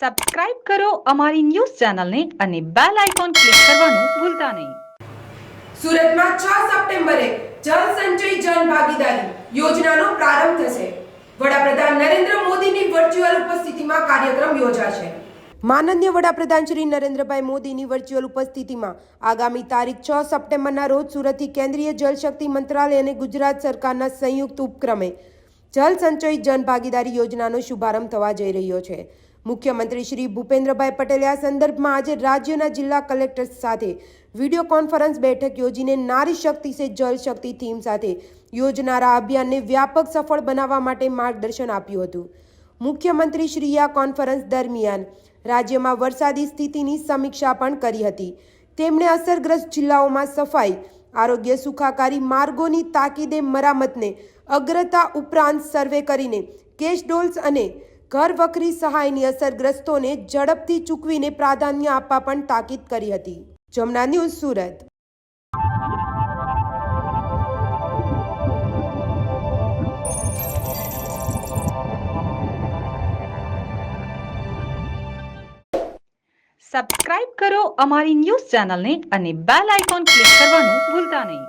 Subscribe કરો અમારી news ચેનલને અને બેલ આઇકોન ક્લિક કરવાનું ભૂલતા નહીં. સુરતમાં 6 સપ્ટેમ્બરે જલ સંચય જન ભાગીદારી યોજનાનો પ્રારંભ થશે. વડાપ્રધાન નરેન્દ્ર મોદીની વર્ચ્યુઅલ ઉપસ્થિતિમાં કાર્યક્રમ યોજાશે. માનનીય વડાપ્રધાન શ્રી નરેન્દ્રભાઈ મોદીની વર્ચ્યુઅલ ઉપસ્થિતિમાં આગામી તારીખ છ સપ્ટેમ્બરના રોજ સુરતથી કેન્દ્રીય જળશક્તિ મંત્રાલય અને ગુજરાત સરકારના સંયુક્ત ઉપક્રમે જલ સંચય જન ભાગીદારી યોજનાનો શુભારંભ થવા જઈ રહ્યો છે. મુખ્યમંત્રી શ્રી ભૂપેન્દ્રભાઈ પટેલે આ સંદર્ભમાં આજે રાજ્યના જિલ્લા કલેક્ટર સાથે વીડિયો કોન્ફરન્સ બેઠક યોજીને નારી શક્તિ સે જલ શક્તિ થીમ સાથે યોજનારા અભિયાનને વ્યાપક સફળ બનાવવા માટે માર્ગદર્શન આપ્યું હતું. મુખ્યમંત્રી શ્રીએ આ કોન્ફરન્સ દરમિયાન રાજ્યમાં વરસાદી સ્થિતિની સમીક્ષા પણ કરી હતી. તેમણે અસરગ્રસ્ત જિલ્લાઓમાં સફાઈ, આરોગ્ય સુખાકારી માર્ગોની તાકીદે મરામતને અગ્રતા ઉપરાંત સર્વે કરીને કેશ ડોલ્સ અને ઘર વખરી સહાયની અસરગ્રસ્તોને ઝડપથી ચૂકવીને પ્રાધાન્ય આપવા પણ તાકીદ કરી હતી. જમના ન્યૂઝ સુરત. સબસ્ક્રાઇબ કરો અમારી ન્યૂઝ ચેનલને અને બેલ આઇકોન ક્લિક કરવાનું ભૂલતા નહીં.